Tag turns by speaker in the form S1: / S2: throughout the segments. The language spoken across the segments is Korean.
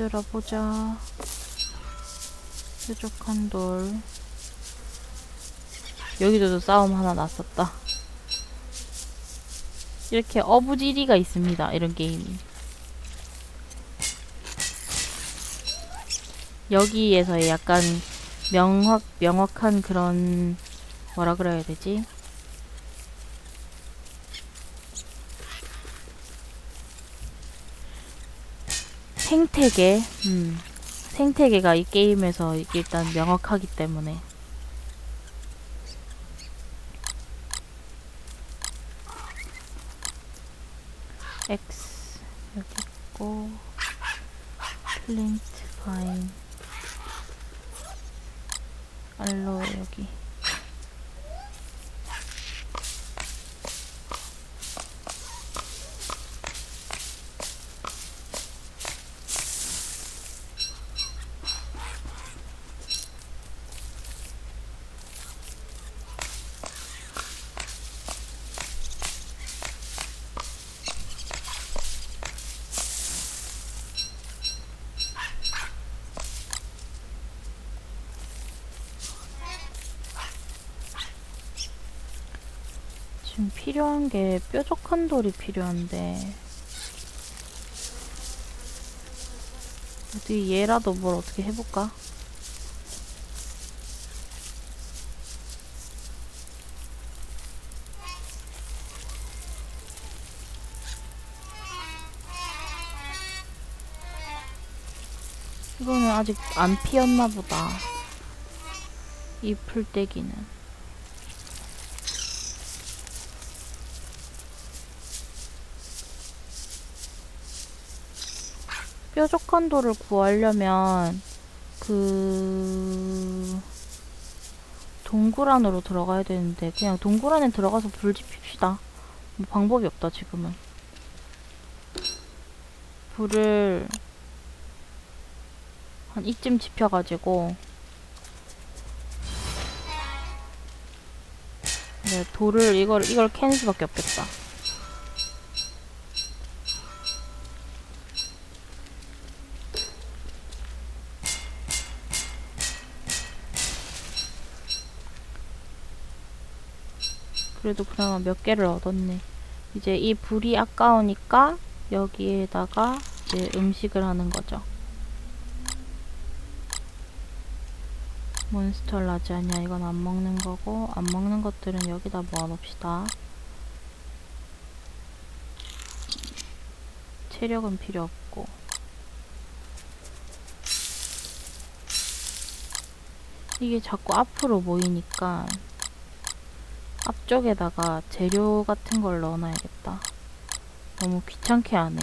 S1: 얘들아 보자. 뾰족한 돌. 여기저도 싸움 하나 났었다. 이렇게 어부지리가 있습니다. 이런 게임이. 여기에서의 약간 명확, 명확한 그런, 뭐라 그래야 되지? 생태계, 음, 생태계가 이 게임에서 일단 명확하기 때문에. X 여기 있고 플린트 파인 알로 여기 지금 필요한 게 뾰족한 돌이 필요한데 어디 얘라도 뭘 어떻게 해볼까? 이거는 아직 안 피었나 보다. 이 풀떼기는. 뾰족한 돌을 구하려면 그 동굴 안으로 들어가야 되는데 그냥 동굴 안에 들어가서 불 지핍시다. 뭐 방법이 없다 지금은. 불을 한 이쯤 지펴가지고 네, 돌을 이걸 이걸 캐는 수밖에 없겠다. 그래도 그나마 몇 개를 얻었네. 이제 이 불이 아까우니까 여기에다가 이제 음식을 하는 거죠. 몬스터 라자냐 이건 안 먹는 거고 안 먹는 것들은 여기다 모아놓읍시다. 체력은 필요 없고 이게 자꾸 앞으로 모이니까 앞쪽에다가 재료 같은 걸 넣어놔야겠다. 너무 귀찮게 하네.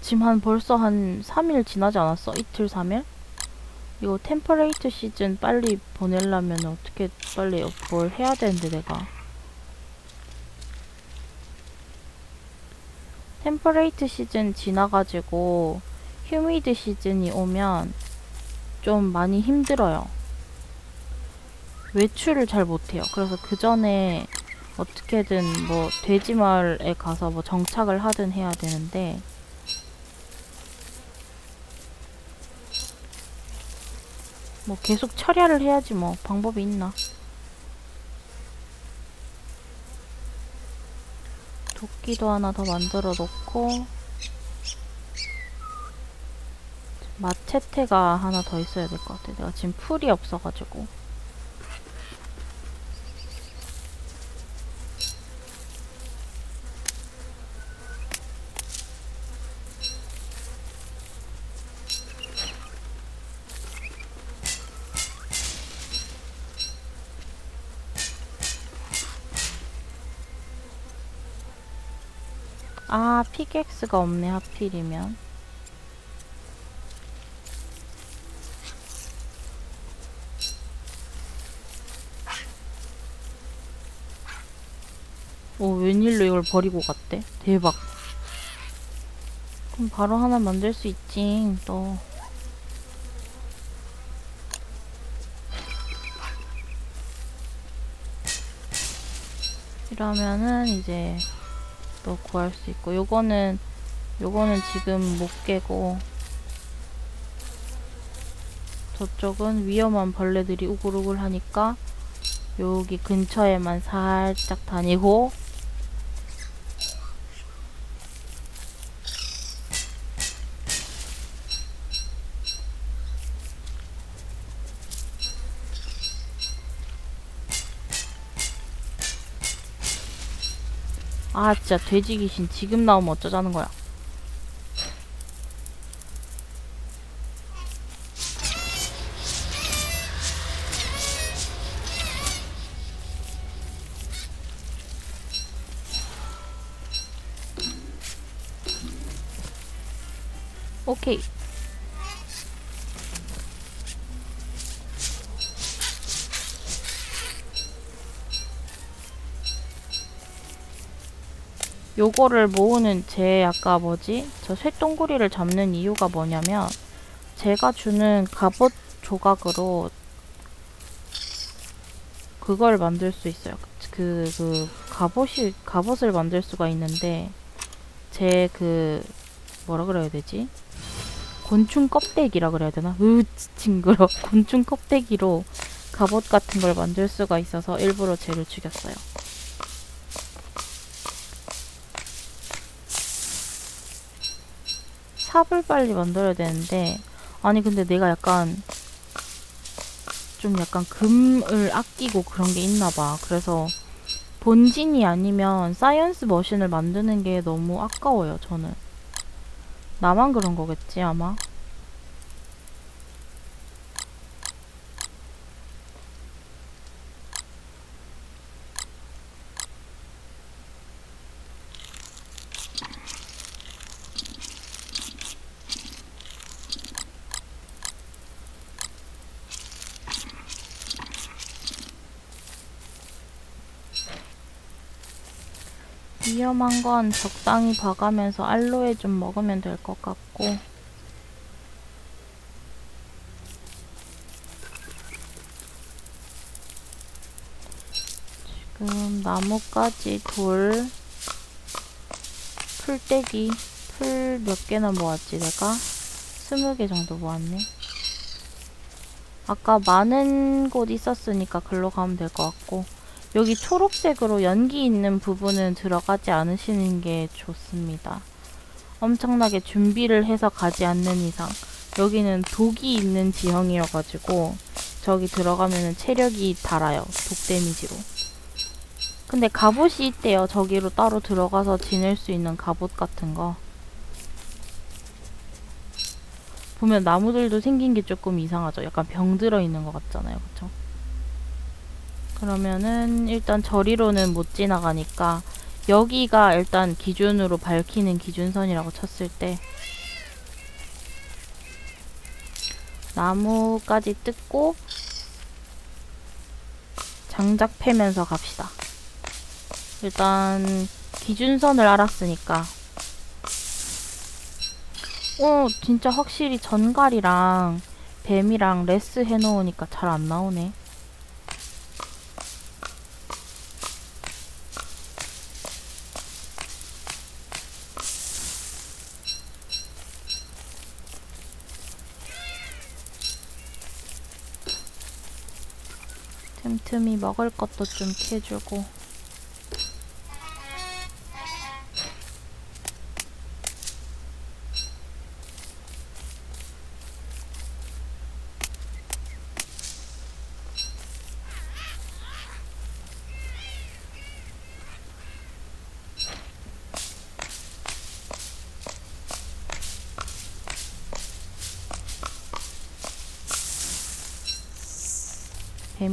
S1: 지금 한 벌써 한 3일 지나지 않았어? 이틀 3일? 이거 템퍼레이트 시즌 빨리 보내려면 어떻게 빨리 뭘 해야 되는데 내가 템퍼레이트 시즌 지나가지고 휴미드 시즌이 오면 좀 많이 힘들어요. 외출을 잘 못해요. 그래서 그 전에 어떻게든 뭐 돼지 마을에 가서 뭐 정착을 하든 해야 되는데 뭐 계속 철야를 해야지 뭐 방법이 있나. 도끼도 하나 더 만들어 놓고 마체테가 하나 더 있어야 될 것 같아. 내가 지금 풀이 없어가지고. 아, 피객스가 없네, 하필이면. 오, 웬일로 이걸 버리고 갔대? 대박. 그럼 바로 하나 만들 수 있지, 또. 이러면은 이제 또 구할 수 있고 요거는 요거는 지금 못 깨고 저쪽은 위험한 벌레들이 우글우글 하니까 여기 근처에만 살짝 다니고 아 진짜 돼지 귀신 지금 나오면 어쩌자는 거야 요거를 모으는 제 아까 뭐지? 저 쇠똥구리를 잡는 이유가 뭐냐면 제가 주는 갑옷 조각으로 그걸 만들 수 있어요. 그, 그, 갑옷이, 갑옷을 만들 수가 있는데 제 그, 뭐라 그래야 되지? 곤충 껍데기라 그래야 되나? 으, 징그러. 곤충 껍데기로 갑옷 같은 걸 만들 수가 있어서 일부러 쟤를 죽였어요. 삽을 빨리 만들어야 되는데 아니 근데 내가 약간 좀 약간 금을 아끼고 그런 게 있나 봐. 그래서 본진이 아니면 사이언스 머신을 만드는 게 너무 아까워요, 저는. 나만 그런 거겠지, 아마. 위험한 건 적당히 봐가면서 알로에 좀 먹으면 될 것 같고. 지금 나뭇가지 돌, 풀떼기, 풀 몇 개나 모았지 내가? 스무 개 정도 모았네. 아까 많은 곳 있었으니까 글로 가면 될 것 같고. 여기 초록색으로 연기 있는 부분은 들어가지 않으시는 게 좋습니다. 엄청나게 준비를 해서 가지 않는 이상 여기는 독이 있는 지형이어가지고 저기 들어가면은 체력이 달아요. 독 데미지로. 근데 갑옷이 있대요. 저기로 따로 들어가서 지낼 수 있는 갑옷 같은 거. 보면 나무들도 생긴 게 조금 이상하죠. 약간 병 들어 있는 것 같잖아요. 그쵸? 그러면은 일단 저리로는 못 지나가니까 여기가 일단 기준으로 밝히는 기준선이라고 쳤을 때 나무까지 뜯고 장작 패면서 갑시다. 일단 기준선을 알았으니까 어 진짜 확실히 전갈이랑 뱀이랑 레스 해놓으니까 잘 안 나오네. 틈틈이 먹을 것도 좀 캐주고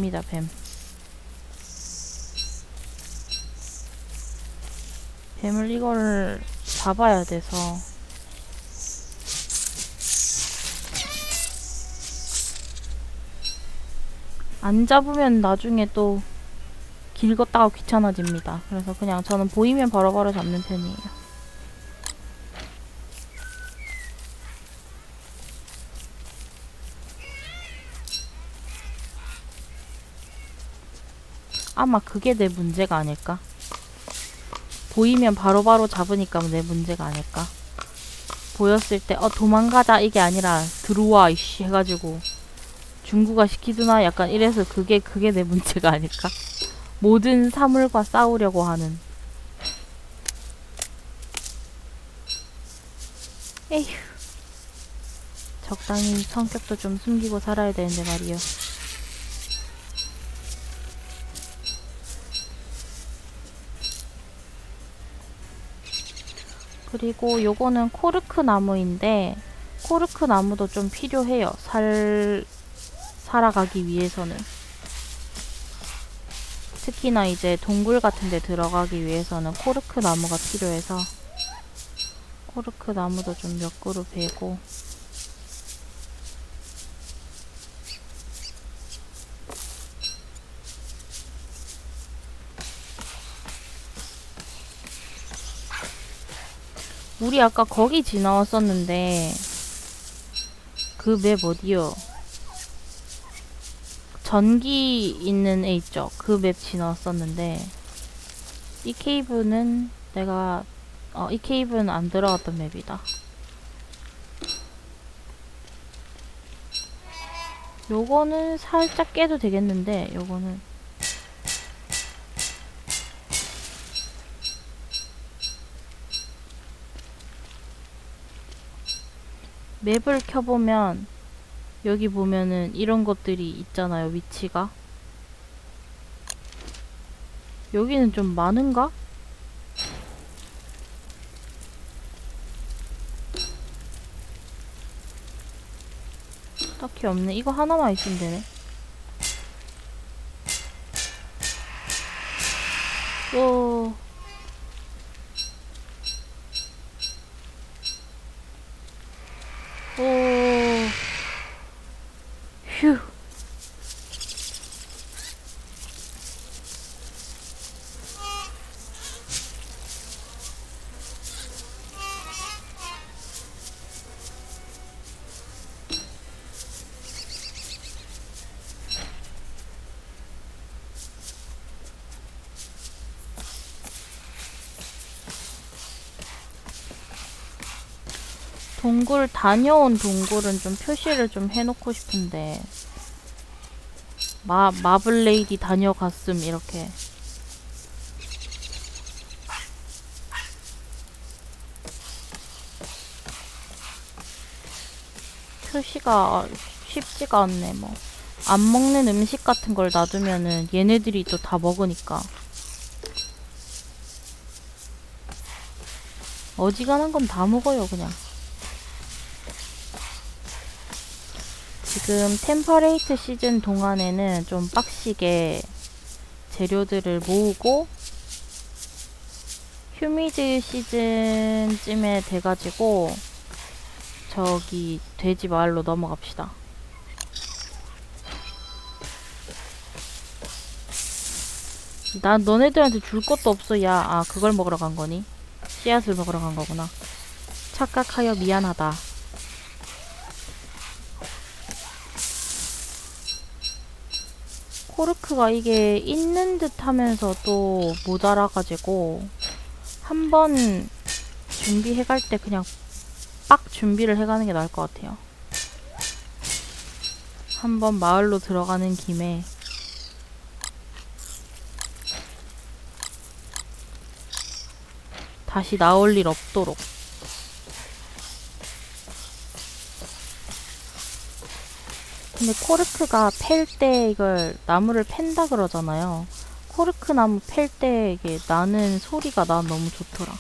S1: 뱀이다 뱀 뱀을 이거를 잡아야 돼서 안 잡으면 나중에 또 길 걷다가 귀찮아집니다. 그래서 그냥 저는 보이면 바로바로 잡는 편이에요. 아마 그게 내 문제가 아닐까? 보이면 바로 바로 잡으니까 내 문제가 아닐까. 보였을 때, 어, 도망가자, 이게 아니라, 들어와, 이씨, 해가지고, 중국아 시키드나 약간 이래서 그게, 그게 내 문제가 아닐까. 모든 사물과 싸우려고 하는. 에휴. 적당히 성격도 좀 숨기고 살아야 되는데 말이요. 그리고 요거는 코르크 나무인데 코르크 나무도 좀 필요해요. 살 살아가기 위해서는 특히나 이제 동굴 같은 데 들어가기 위해서는 코르크 나무가 필요해서 코르크 나무도 좀 몇 그루 베고 우리 아까 거기 지나왔었는데 그 맵 어디요? 전기 있는 애 있죠? 그 맵 지나왔었는데 이 케이브는 내가 어, 이 케이브는 안 들어갔던 맵이다. 요거는 살짝 깨도 되겠는데 요거는 맵을 켜보면 여기 보면은 이런 것들이 있잖아요 위치가. 여기는 좀 많은가? 딱히 없네. 이거 하나만 있으면 되네 동굴 다녀온 동굴은 좀 표시를 좀 해놓고 싶은데. 마 마블레이디 다녀갔음 이렇게. 표시가 쉽지가 않네 뭐. 안 먹는 음식 같은 걸 놔두면은 얘네들이 또 다 먹으니까. 어지간한 건 다 먹어요 그냥 지금 템퍼레이트 시즌 동안에는 좀 빡시게 재료들을 모으고 휴미드 시즌쯤에 돼가지고 저기 돼지 마을로 넘어갑시다. 난 너네들한테 줄 것도 없어 야. 아 그걸 먹으러 간 거니? 씨앗을 먹으러 간 거구나. 착각하여 미안하다. 코르크가 이게 있는 듯 하면서 또 모자라가지고 한 번 준비해 갈 때 그냥 빡 준비를 해가는 게 나을 것 같아요. 한 번 마을로 들어가는 김에 다시 나올 일 없도록 근데 코르크가 팰 때 이걸 나무를 팬다 그러잖아요. 코르크 나무 팰 때 이게 나는 소리가 난 너무 좋더라.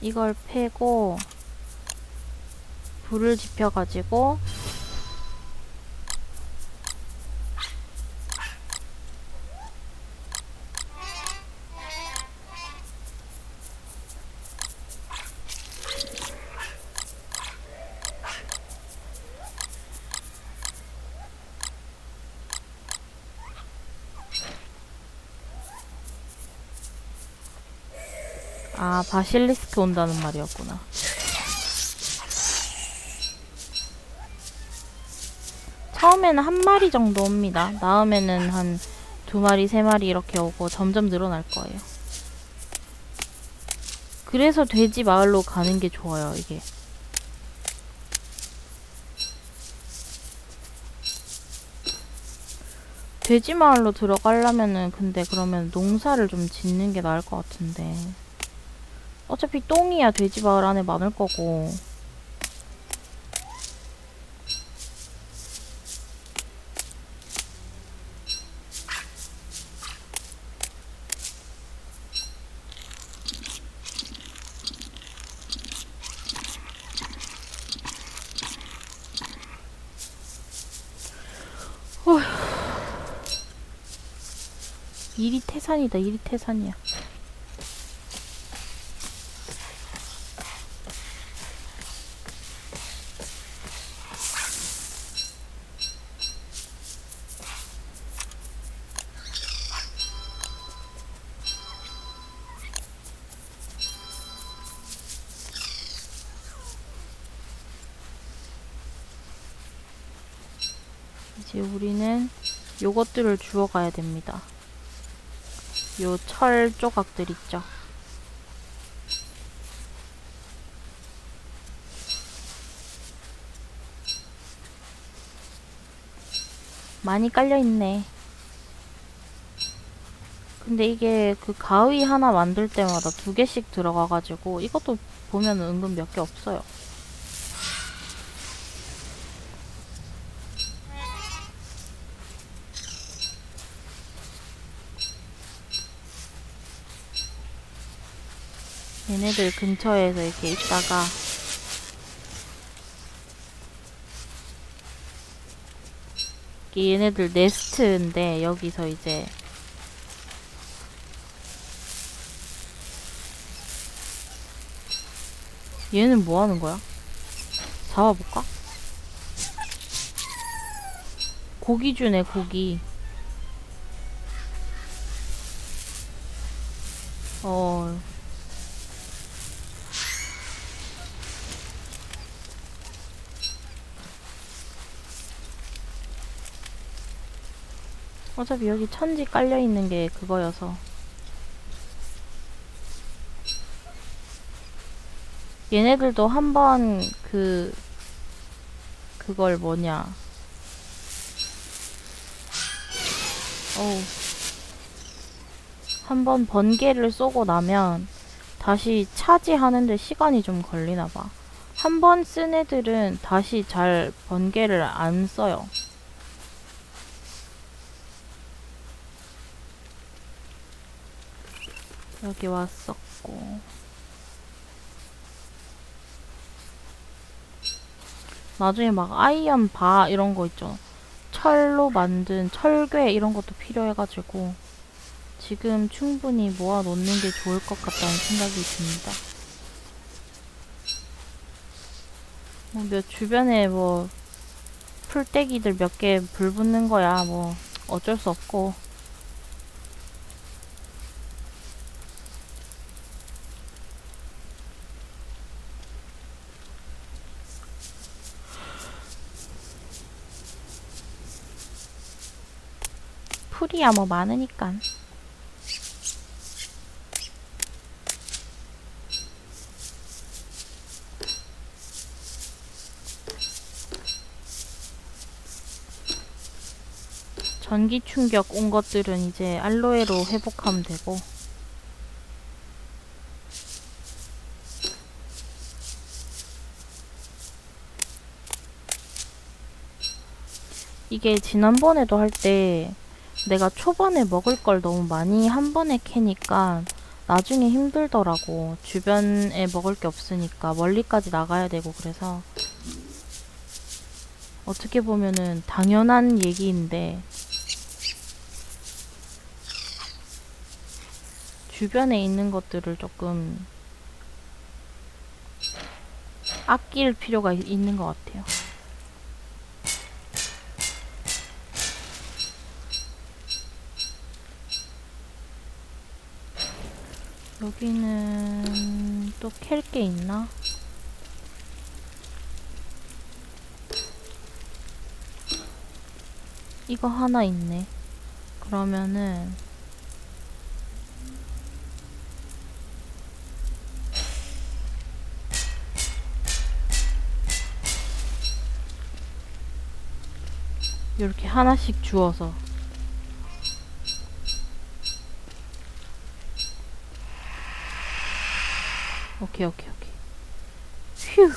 S1: 이걸 패고 불을 지펴가지고 아 바실리스크 온다는 말이었구나. 처음에는 한 마리 정도 옵니다. 다음에는 한 두 마리, 세 마리 이렇게 오고 점점 늘어날 거예요. 그래서 돼지 마을로 가는 게 좋아요, 이게. 돼지 마을로 들어가려면은 근데 그러면 농사를 좀 짓는 게 나을 것 같은데. 어차피 똥이야 돼지 마을 안에 많을 거고. 일이 태산이다, 일이 태산이야. 이제 우리는 요것들을 주워 가야 됩니다. 요 철 조각들 있죠. 많이 깔려 있네. 근데 이게 그 가위 하나 만들 때마다 두 개씩 들어가가지고 이것도 보면 은근 몇 개 없어요. 얘네들 근처에서 이렇게 있다가 이게 얘네들 네스트인데 여기서 이제 얘는 뭐 하는 거야? 잡아볼까? 고기 주네 고기 어 어차피 여기 천지 깔려 있는 게 그거여서. 얘네들도 한번 그, 그걸 뭐냐. 어우. 한번 번개를 쏘고 나면 다시 차지하는데 시간이 좀 걸리나 봐. 한 번 쓴 애들은 다시 잘 번개를 안 써요. 여기 왔었고. 나중에 막 아이언 바 이런 거 있죠. 철로 만든 철괴 이런 것도 필요해가지고 지금 충분히 모아 놓는 게 좋을 것 같다는 생각이 듭니다. 뭐 몇 주변에 뭐 풀떼기들 몇 개 불 붙는 거야. 뭐 어쩔 수 없고 풀이야 뭐 많으니까. 전기 충격 온 것들은 이제 알로에로 회복하면 되고. 이게 지난번에도 할때 내가 초반에 먹을 걸 너무 많이 한 번에 캐니까 나중에 힘들더라고. 주변에 먹을 게 없으니까 멀리까지 나가야 되고 그래서 어떻게 보면은 당연한 얘기인데 주변에 있는 것들을 조금 아낄 필요가 이- 있는 것 같아요. 여기는 또 캘 게 있나? 이거 하나 있네. 그러면은 이렇게 하나씩 주워서 오케이 오케이 오케이. 휴